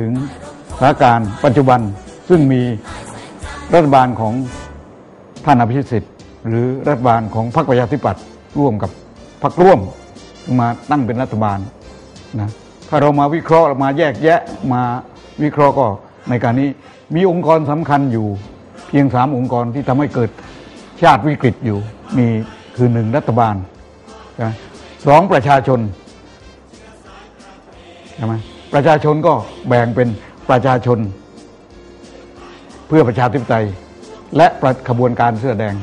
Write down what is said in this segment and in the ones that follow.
ถึงสถานการณ์ปัจจุบันซึ่งมีรัฐบาลของท่านอภิสิทธิ์ หรือรัฐบาลของพรรคประชาธิปัตย์ร่วมกับพรรคร่วมมาตั้งเป็นรัฐบาลนะถ้าเรามาวิเคราะห์มาแยกแยะมาวิเคราะห์ก็ในการนี้มีองค์กรสำคัญอยู่ เพียงสามองค์กรที่ทำให้เกิดชาติวิกฤตอยู่ มีคือหนึ่งรัฐบาลสองประชาชนใช่ไหม ประชาชนก็แบ่งเป็นประชาชน เพื่อประชาธิปไตย และประขบวนการเสื้อแดง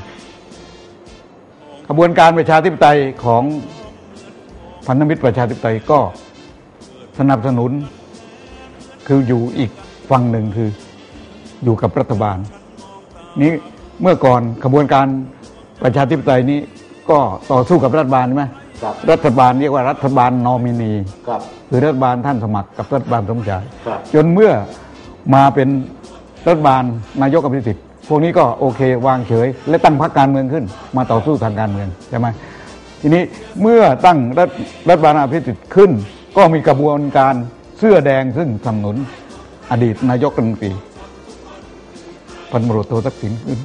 ขบวนการประชาธิปไตยของพันธมิตรประชาธิปไตยก็สนับสนุน คืออยู่อีกฝั่งหนึ่งคืออยู่กับรัฐบาล นี้เมื่อก่อนขบวนการประชาธิปไตยนี้ก็ต่อสู้กับรัฐบาลใช่ไหม ครับรัฐบาลเรียกว่ารัฐบาลนอมินีครับคือรัฐบาลท่านสมัครกับรัฐบาลสมชายครับจนเมื่อมาเป็นรัฐบาลนายกอภิสิทธิ์พวกนี้ก็โอเควางเฉย และตั้งพรรคการเมืองขึ้น มาต่อสู้ทางการเมืองใช่ไหมทีนี้เมื่อตั้งรัฐรัฐบาลอภิสิทธิ์ขึ้น ก็มีกระบวนการเสื้อแดงซึ่งสนับสนุนอดีตนายกรัฐมนตรีพันตำรวจโททักษิณขึ้น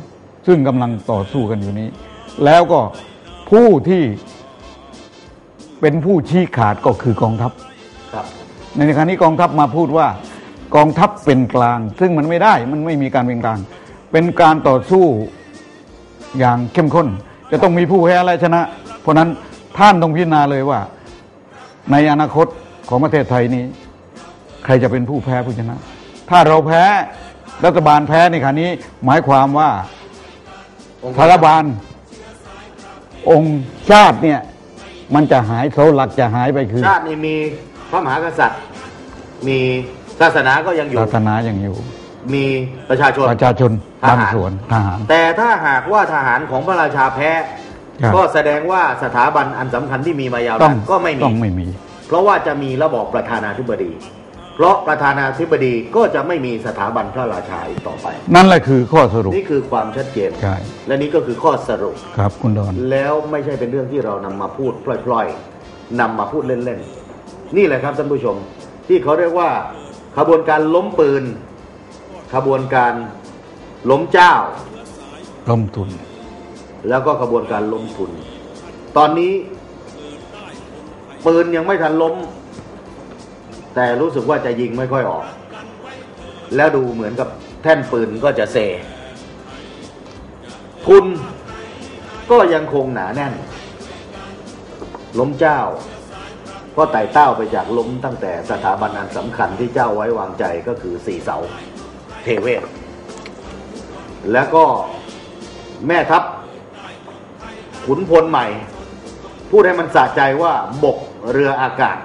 ซึ่งกำลังต่อสู้กันอยู่นี้ แล้วก็ผู้ที่ เป็นผู้ชี้ขาดก็คือกองทัพครับในขณะนี้กองทัพมาพูดว่ากองทัพเป็นกลาง ซึ่งมันไม่ได้มันไม่มีการเป็นกลาง เป็นการต่อสู้อย่างเข้มข้น จะต้องมีผู้แพ้และชนะ เพราะฉะนั้นท่านต้องพิจารณาเลยว่า ในอนาคตของประเทศไทยนี้ ใครจะเป็นผู้แพ้ผู้ชนะ ถ้าเราแพ้รัฐบาลแพ้ในขณะนี้ หมายความว่าสถาบาลองค์ชาติเนี่ย มันจะหายโซหลักจะหายไปคือ ชาตินี้มีพระมหากษัตริย์ มีศาสนาก็ยังอยู่ ศาสนายังอยู่ มีประชาชนประชาชนทหารบางส่วนทหาร แต่ถ้าหากว่าทหารของพระราชาแพ้ครับก็แสดงว่าสถาบันอันสำคัญที่มีมายาวต้อนางนก็ไม่มีต้องไม่มี เพราะว่าจะมีระบอบประธานาธิบดี เพราะประธานาธิบดีก็จะไม่มีสถาบันพระราชาอีกต่อไป นั่นแหละคือข้อสรุป นี่คือความชัดเจน ใช่ และนี่ก็คือข้อสรุป ครับคุณดอน แล้วไม่ใช่เป็นเรื่องที่เรานำมาพูดพล่อยๆนำมาพูดเล่นๆ นี่แหละครับท่านผู้ชม ที่เขาเรียกว่าขบวนการล้มปืน ขบวนการล้มเจ้า ล้มทุน แล้วก็ขบวนการล้มทุน ตอนนี้ปืนยังไม่ทันล้ม แต่รู้สึกว่าจะยิงไม่ค่อยออก แล้วดูเหมือนกับแท่นปืนก็จะเซ ทุนก็ยังคงหนาแน่น ล้มเจ้า ก็ไต่เต้าไปจากล้มตั้งแต่สถาบันอันสำคัญที่เจ้าไว้วางใจก็คือสี่เสา เทเวศ แล้วก็แม่ทัพขุนพลใหม่ พูดให้มันสะใจว่าบกเรืออากาศ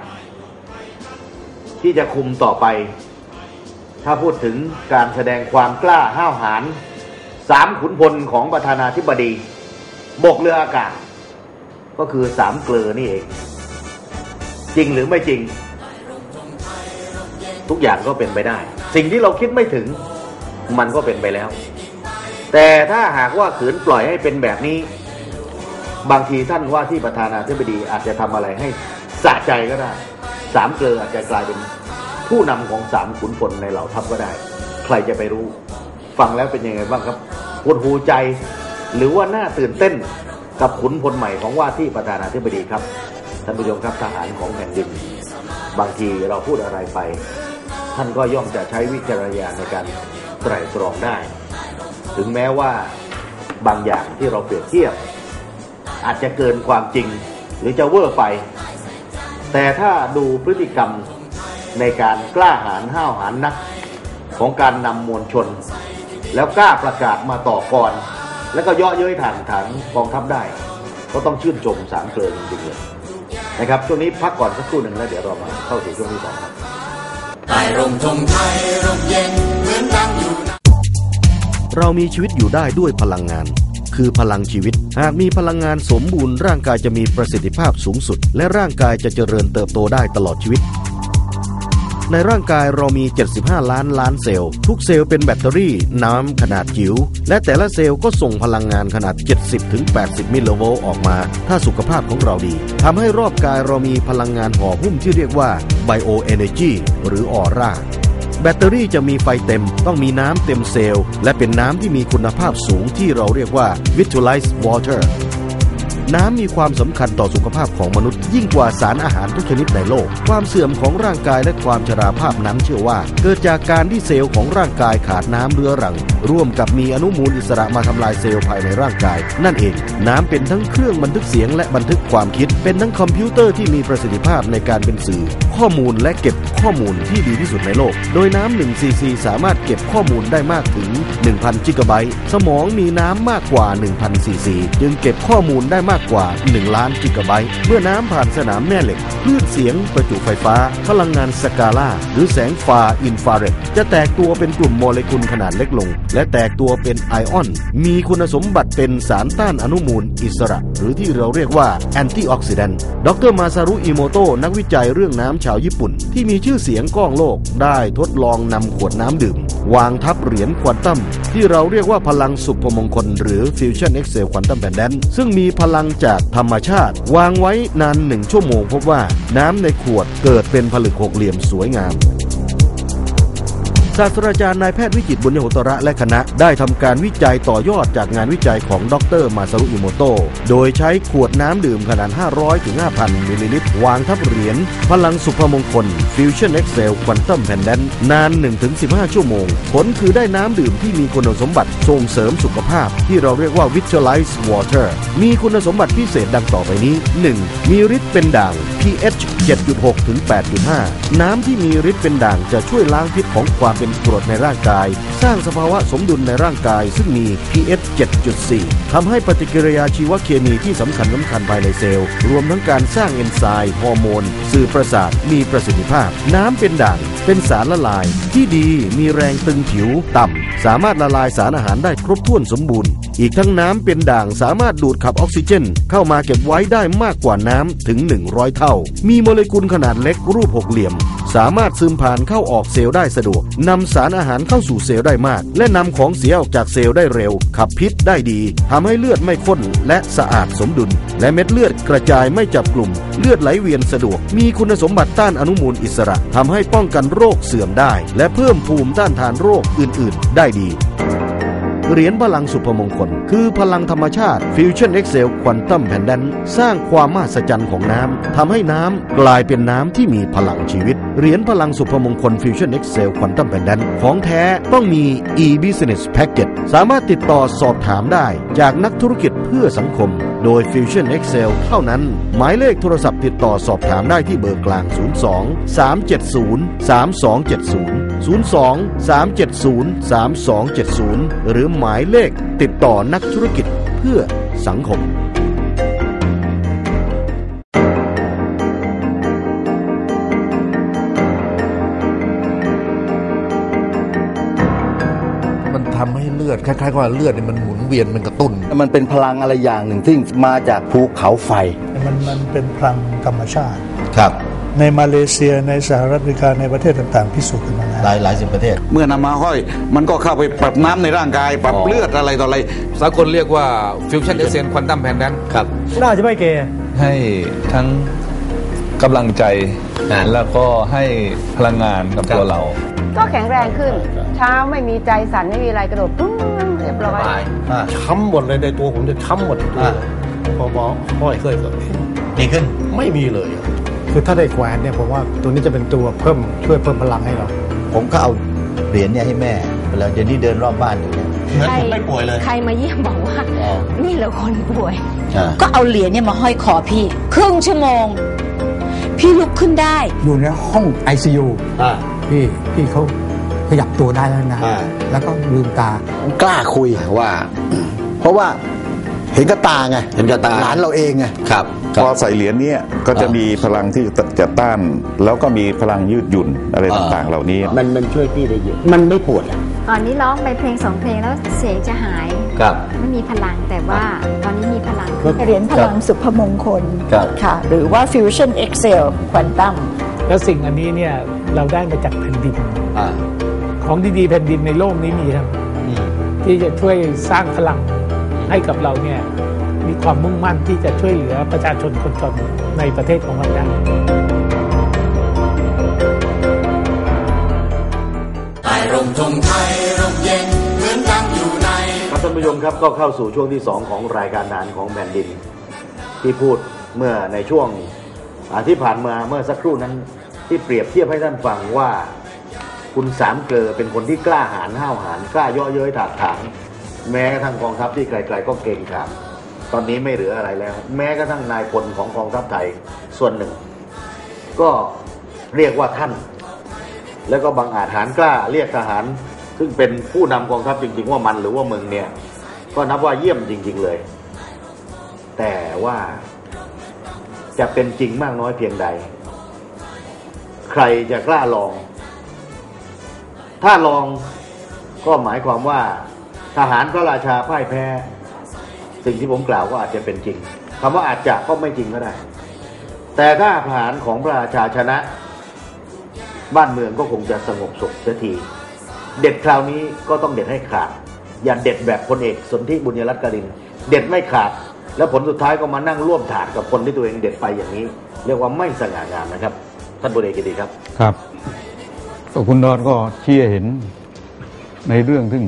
ที่จะคุมต่อไป ถ้าพูดถึงการแสดงความกล้าห้าวหาญสามขุนพลของประธานาธิบดีบกเรืออากาศ ก็คือสามเกลือนี่เอง จริงหรือไม่จริง ทุกอย่างก็เป็นไปได้ สิ่งที่เราคิดไม่ถึงมันก็เป็นไปแล้ว แต่ถ้าหากว่าขืนปล่อยให้เป็นแบบนี้ บางทีท่านว่าที่ประธานาธิบดีอาจจะทำอะไรให้สะใจก็ได้ สามเกลืออาจจะกลายเป็นผู้นำของสามขุนพลในเหล่าทัพก็ได้ ใครจะไปรู้ ฟังแล้วเป็นยังไงบ้างครับปวดหูใจ หรือว่าน่าตื่นเต้นกับขุนพลใหม่ของว่าที่ประธานาธิบดีครับท่านผู้ชมครับทหารของแผ่นดิน บางทีเราพูดอะไรไป ท่านก็ย่อมจะใช้วิจารณญาณในการไตร่ตรองได้ ถึงแม้ว่าบางอย่างที่เราเปรียบเทียบ อาจจะเกินความจริง หรือจะเวอร์ไป แต่ถ้าดูพฤติกรรมในการกล้าหาญห้าวหาญนักของการนำมวลชน แล้วกล้าประกาศมาต่อกรแล้วก็เยาะเย้ยฐานฐานกองทัพได้ ก็ต้องชื่นชมสามเกลือจริงๆเลยนะครับช่วงนี้พักก่อนสักครู่หนึ่งแล้วเดี๋ยวเรามาเข้าสู่ช่วงที่สองครับใต้ร่มธงไทยร่มเย็นเหมือนดังอยู่นะเรามีชีวิตอยู่ได้ด้วยพลังงาน คือพลังชีวิต หากมีพลังงานสมบูรณ์ร่างกายจะมีประสิทธิภาพสูงสุด และร่างกายจะเจริญเติบโตได้ตลอดชีวิต ในร่างกายเรามี 75 ล้านล้านเซลล์ ทุกเซลล์เป็นแบตเตอรี่ น้ำขนาดจิ๋ว และแต่ละเซลล์ก็ส่งพลังงานขนาด 70-80 มิลลิโวลต์ออกมา ถ้าสุขภาพของเราดี ทำให้รอบกายเรามีพลังงานห่อหุ้มที่เรียกว่าไบโอเอเนจีหรือออร่า แบตเตอรี่จะมีไฟเต็ม ต้องมีน้ำเต็มเซลล์ และเป็นน้ำที่มีคุณภาพสูงที่เราเรียกว่า Vitalized Water น้ำมีความสำคัญต่อสุขภาพของมนุษย์ยิ่งกว่าสารอาหารทุกชนิดในโลก ความเสื่อมของร่างกายและความชราภาพนั้นเชื่อว่า เกิดจากการที่เซลล์ของร่างกายขาดน้ำเรื้อรัง ร่วมกับมีอนุมูลอิสระมาทำลายเซลล์ภายในร่างกาย นั่นเอง น้ำเป็นทั้งเครื่องบันทึกเสียงและบันทึกความคิด เป็นทั้งคอมพิวเตอร์ที่มีประสิทธิภาพในการเป็นสื่อ ข้อมูลและเก็บข้อมูลที่ดีที่สุดในโลก โดยน้ำ1ซีซีสามารถเก็บข้อมูลได้มากถึง 1,000 จิกะไบต์ สมองมีน้ำมากกว่า 1,000 ซีซี จึงเก็บข้อมูลได้มากกว่า 1 ล้านกิกะไบต์เมื่อน้ำผ่านสนามแม่เหล็กคลื่นเสียงประจุไฟฟ้า พลังงานสกาล่าหรือแสงฟาอินฟราเรดจะแตกตัวเป็นกลุ่มโมเลกุลขนาดเล็กลง และแตกตัวเป็นไอออน มีคุณสมบัติเป็นสารต้านอนุมูลอิสระ หรือที่เราเรียกว่าแอนตี้ออกซิแดนต์ดรมาซารุอิโมโตะนักวิจัยเรื่องน้ำชาวญี่ปุ่น ที่มีชื่อเสียงก้องโลก ได้ทดลองนำขวดน้ำดื่ม วางทับเหรียญควอนตัมที่เราเรียกว่าพลังสุภมงคล หรือ Fusion Excel Quantum Pendant ซึ่งมีพลังจากธรรมชาติ วางไว้นานหนึ่งชั่วโมงพบว่าน้ำในขวดเกิดเป็นผลึกหกเหลี่ยมสวยงาม ศาสตราจารย์นายแพทย์วิจิตบุญยโหตระและคณะได้ทำการวิจัยต่อยอดจากงานวิจัยของดรมาซารุอิโมโตะโดยใช้ขวดน้ำดื่มขนาด 500ถึง5,000 มิลลิลิตร วางทับเหรียญพลังสุภมงคล Fusion Excel Quantum Pendant นาน 1-15 ชั่วโมง ผลคือได้น้ำดื่มที่มีคุณสมบัติส่งเสริมสุขภาพ ที่เราเรียกว่า Vitalized Water มีคุณสมบัติพิเศษดังต่อไปนี้ 1. มีฤทธิ์เป็นด่าง pH 7.6ถึง8.5 น้ำที่มีฤทธิ์เป็นด่างจะช่วยล้างพิษของความเป็นกรดในร่างกาย สร้างสภาวะสมดุลในร่างกาย ซึ่งมี pH 7.4ทำให้ปฏิกิริยาชีวเคมีที่สำคัญสำคัญภายในเซลล์ รวมทั้งการสร้างเอนไซม์ฮอร์โมน สื่อประสาทมีประสิทธิภาพ น้ำเป็นด่าง เป็นสารละลาย ที่ดีมีแรงตึงผิวต่ำสามารถละลายสารอาหารได้ครบถ้วนสมบูรณ์ อีกทั้งน้ำเป็นด่างสามารถดูดขับออกซิเจน เข้ามาเก็บไว้ได้มากกว่าน้ำถึง 100 เท่า มีโมเลกุลขนาดเล็กรูปหกเหลี่ยมสามารถซึมผ่านเข้าออกเซลล์ได้สะดวกนำสารอาหารเข้าสู่เซลล์ได้มาก และนำของเสียออกจากเซลล์ได้เร็ว ขับพิษได้ดีทำให้เลือดไม่ข้นและสะอาดสมดุล และเม็ดเลือดกระจายไม่จับกลุ่ม เลือดไหลเวียนสะดวก มีคุณสมบัติต้านอนุมูลอิสระทำให้ป้องกันโรคเสื่อมได้ และเพิ่มภูมิต้านทานโรคอื่น ๆ ได้ดีเหรียญพลังสุภมงคล คือพลังธรรมชาติ Fusion Excel Quantum Pendant สร้างความมหัศจรรย์ของน้ำทำให้น้ำกลายเป็นน้ำที่มีพลังชีวิต เหรียญพลังสุภมงคล Fusion Excel Quantum Pendant ของแท้ต้องมี e-business package สามารถติดต่อสอบถามได้จากนักธุรกิจเพื่อสังคม โดย Fusion Excel เท่านั้น หมายเลขโทรศัพท์ติดต่อสอบถามได้ที่เบอร์กลาง 02 370 3270 02 370 3270 หรือหมายเลขติดต่อนักธุรกิจเพื่อสังคม ลือดคล้ายๆกับว่าเลือดเนี่ยมันหมุนเวียนมันกระตุ้น มันเป็นพลังอะไรอย่างหนึ่งที่มาจากภูเขาไฟ มันมันเป็นพลังธรรมชาติครับในมาเลเซียในสหรัฐอเมริกาในประเทศต่างๆพิสูจน์กันมาแล้วหลายหลายสิบประเทศ เมื่อนำมาห้อย มันก็เข้าไปปรับน้ำในร่างกาย ปรับอ๋อเลือดอะไรต่ออะไรสากลเรียกว่า Fusion Essence Quantum Pendant ครับน่าจะไม่เกย์ให้ทั้งกำลังใจอ่าแล้วก็ให้พลังงานกับครับตัวเรา ก็แข็งแรงขึ้น เช้าไม่มีใจสั่นไม่มีอะไรกระโดดปุ้งเรียบร้อยช้ำหมดเลยในตัวผมจะช้ำหมดตัวอ่าพอหมอห้อยเคยก็ดีขึ้น ไม่มีเลยอะคือถ้าได้แขวนเนี่ยผมว่าตัวนี้จะเป็นตัวเพิ่มช่วยเพิ่มพลังให้เรา ผมก็เอาเหรียญเนี่ยให้แม่เวลาเดี๋ยวนี้เดินรอบบ้านอยู่เนี่ยเหมือนผมไม่ป่วยเลย ใครมาเยี่ยมบอกว่า อ๋อ นี่เหรอคนป่วย อ่า ก็เอาเหรียญเนี่ยมาห้อยคอพี่ ครึ่งชั่วโมง พี่ลุกขึ้นได้ อยู่ในห้อง ICU อ่า พี่พี่เขาขยับตัวได้แล้วนะ อ่า แล้วก็ลืมตา กล้าคุยว่า เพราะว่าเห็นกับตาไงเห็นกับตาหลานเราเองไง ครับพอใส่เหรียญเนี้ก็จะมีพลังที่จะจะต้าน แล้วก็มีพลังยืดหยุ่นอะไรอ่า ต่างๆ เหล่านี้ มันมันช่วยพี่ได้เยอะ มันไม่ปวดอะก่อนนี้ร้องไปเพลงสองเพลงแล้วเสียงจะหาย ครับ ไม่มีพลังแต่ว่าตอนนี้มีพลัง เหรียญพลังสุภมงคลครับ ค่ะ หรือว่า Fusion Excel Quantum แล้วสิ่งอันนี้เนี่ย เราได้มาจากแผ่นดิน อ่าของดีๆแผ่นดินในโลกนี้มีครับ อืม ที่จะช่วยสร้างพลังให้กับเราเนี่ยมีความมุ่งมั่นที่จะช่วยเหลือประชาชนคนจนในประเทศของเราได้ร่มธงไทยร่มเย็นเหมือนดังอยู่ใน ครับท่านผู้ชมครับก็เข้าสู่ช่วงที่ 2 ของรายการนานของแผ่นดิน ที่พูดเมื่อในช่วงอาที่ผ่านมาเมื่อสักครู่นั้น ที่เปรียบเทียบให้ท่านฟังว่า คุณสามเกลอเป็นคนที่กล้าหาญห้าวหาญกล้าเย่อเย้ยถากถางแม้กระทั่งกองทัพที่ไกลๆก็เก่งขามตอนนี้ไม่เหลืออะไรแล้ว แม้กระทั่งนายพลของกองทัพไทยส่วนหนึ่ง ก็เรียกว่าท่าน แล้วก็บางอาจหารกล้าเรียกทหาร ซึ่งเป็นผู้นำกองทัพจริง ๆ ว่ามันหรือว่ามึงเนี่ย ก็นับว่าเยี่ยมจริง ๆ เลย แต่ว่าจะเป็นจริงมากน้อยเพียงใด ใครจะกล้าลอง ถ้าลองก็หมายความว่าทหารพระราชาพ่ายแพ้ สิ่งที่ผมกล่าวก็อาจจะเป็นจริงคำว่าอาจจะก็ไม่จริงก็ได้ แต่ถ้าทหารของพระราชาชนะ บ้านเมืองก็คงจะสงบสุขเสียทีเด็ดคราวนี้ก็ต้องเด็ดให้ขาด อย่าเด็ดแบบพลเอกสนธิบุญยรัตน์กรินเด็ดไม่ขาด แล้วผลสุดท้ายก็มานั่งร่วมถาดกับคนที่ตัวเองเด็ดไปอย่างนี้ เรียกว่าไม่สง่างามนะครับ ท่านบุเอกกิติครับ ครับก็คุณดอนก็เชี่ยเห็นในเรื่องซึ่ง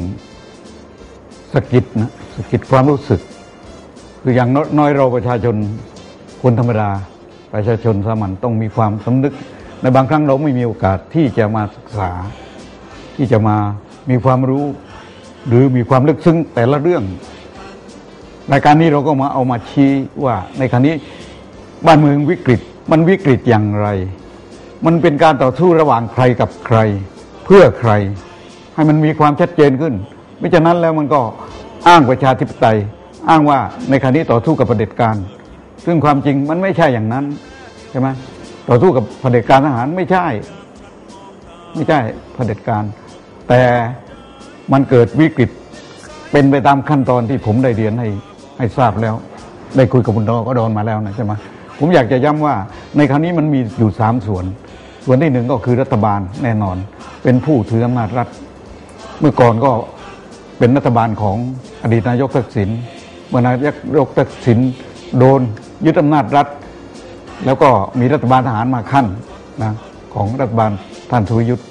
สกิดนะสกิดความรู้สึก คืออย่างน้อยเราประชาชนคนธรรมดา ประชาชนสามัญต้องมีความสำนึก ในบางครั้งเราไม่มีโอกาสที่จะมาศึกษา ที่จะมามีความรู้ หรือมีความลึกซึ้งแต่ละเรื่องรายการนี้เราก็มาเอามาชี้ว่าในครั้นี้บ้านเมืองวิกฤตมันวิกฤตอย่างไร มันเป็นการต่อสู้ระหว่างใครกับใคร เพื่อใคร ให้มันมีความชัดเจนขึ้น ไม่ฉะนั้นแล้วมันก็อ้างประชาธิปไตย อ้างว่าในครั้นี้ต่อสู้กับเผด็จการ ซึ่งความจริงมันไม่ใช่อย่างนั้นใช่ไหมต่อสู้กับเผด็จการทหารไม่ใช่ ไม่ใช่เผด็จการ แต่มันเกิดวิกฤตเป็นไปตามขั้นตอนที่ผมได้เรียนให้ให้ทราบแล้ว ได้คุยกับคุณดอก็โดนมาแล้วนะใช่ไหมผมอยากจะย้ำว่าในครั้นี้มันมีอยู่สามส่วน ส่วนที่หนึ่งก็คือรัฐบาลแน่นอน เป็นผู้ถืออำนาจรัฐ เมื่อก่อนก็เป็นรัฐบาลของอดีตนายกทักษิณเมื่อนายกทักษิณโดนยึดอำนาจรัฐ แล้วก็มีรัฐบาลทหารมาขั้นนะของรัฐบาลท่านสุยุทธ์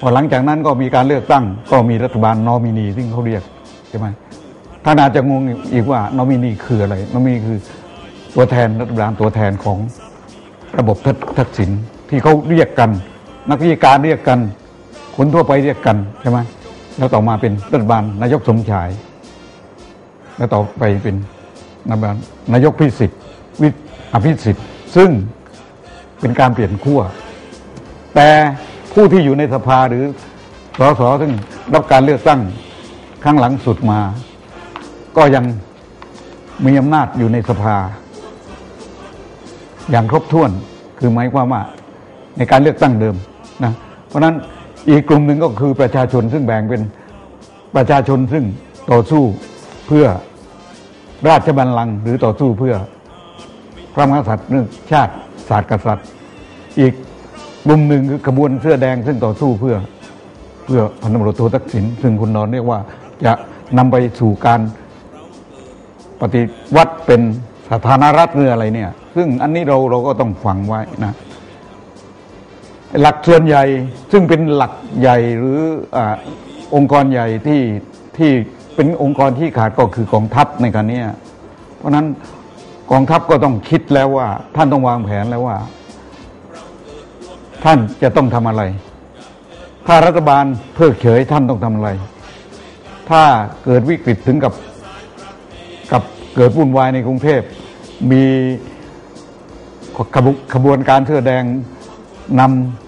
พอหลังจากนั้นก็มีการเลือกตั้ง ก็มีรัฐบาลนอมินีซึ่งเขาเรียกใช่ไหมท่านอาจจะงงอีกว่านอมินีคืออะไรนอมินีคือตัวแทนรัฐบาลตัวแทนของ ระบบทักษิณที่เขาเรียกกัน นักวิชาการเรียกกัน คนทั่วไปเรียกกันใช่ไหมแล้วต่อมาเป็นรัฐบาลนายกสมชาย แล้วต่อไปเป็นนายกนายกพิสิทธิ์วิอภิสิทธิ์ ซึ่งเป็นการเปลี่ยนขั้วแต่ผู้ที่อยู่ในสภาหรือสสซึ่งรับการเลือกตั้งครั้งหลังสุดมา ก็ยังมีอำนาจอยู่ในสภา อย่างครบถ้วน คือหมายความว่าในการเลือกตั้งเดิมนะเพราะนั้นอีกกลุ่มหนึ่งก็คือประชาชนซึ่งแบ่งเป็นประชาชนซึ่งต่อสู้เพื่อราชบัลลังก์หรือต่อสู้เพื่อพระมหากษัตริย์เรื่องชาติศาสตร์กษัตริย์ อีกกลุ่มหนึ่งคือขบวนเสื้อแดงซึ่งต่อสู้เพื่อเพื่อพันตำรวจโททักษิณซึ่งคุณนอนเรียกว่าจะนำไปสู่การปฏิวัติเป็นสถานรัฐหรืออะไรเนี่ย ซึ่งอันนี้เราเราก็ต้องฟังไว้นะหลักส่วนใหญ่ซึ่งเป็นหลักใหญ่หรืออองค์กรใหญ่ที่ที่เป็นองค์กรที่ขาดก็คือกองทัพในการนี้เพราะนั้นกองทัพก็ต้องคิดแล้วว่า ท่านต้องวางแผนแล้วว่า ท่านจะต้องทำอะไร ถ้ารัฐบาลเพิกเฉยท่านต้องทำอะไร ถ้าเกิดวิกฤตถึงกับกับเกิดวุ่นวายในกรุงเทพมี ขบวนการเสื้อแดงน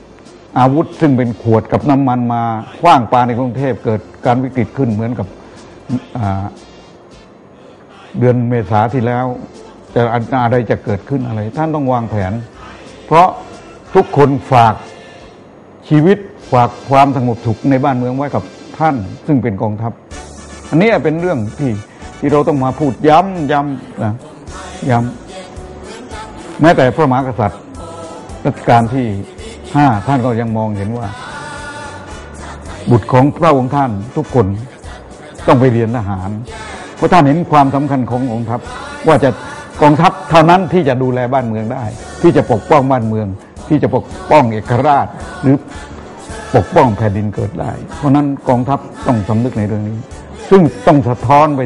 ำอาวุธซึ่งเป็นขวดกับน้ำมันมาคว้างปาในกรุงเทพเกิดการวิกฤตขึ้นเหมือนกับเดือนเมษาที่แล้ว จะอะไรจะเกิดขึ้นอะไร ท่านต้องวางแผน เพราะทุกคนฝากชีวิตฝากความสงบสุขในบ้านเมืองไว้กับท่าน ซึ่งเป็นกองทัพ อันนี้เป็นเรื่องที่ที่เราต้องมาพูดย้ำย้ำนะย้ำ แม้แต่พระมหากษัตริย์รัชกาลที่ห้าท่านก็ยังมองเห็นว่า บุตรของพระองค์ท่านทุกคนต้องไปเรียนทหาร เพราะท่านเห็นความสำคัญของกองทัพว่าจะกองทัพเท่านั้นที่จะดูแลบ้านเมืองได้ ที่จะปกป้องบ้านเมือง ที่จะปกป้องเอกราช หรือปกป้องแผ่นดินเกิดได้ เพราะฉะนั้นกองทัพต้องสำนึกในเรื่องนี้ ซึ่งต้องสะท้อนไป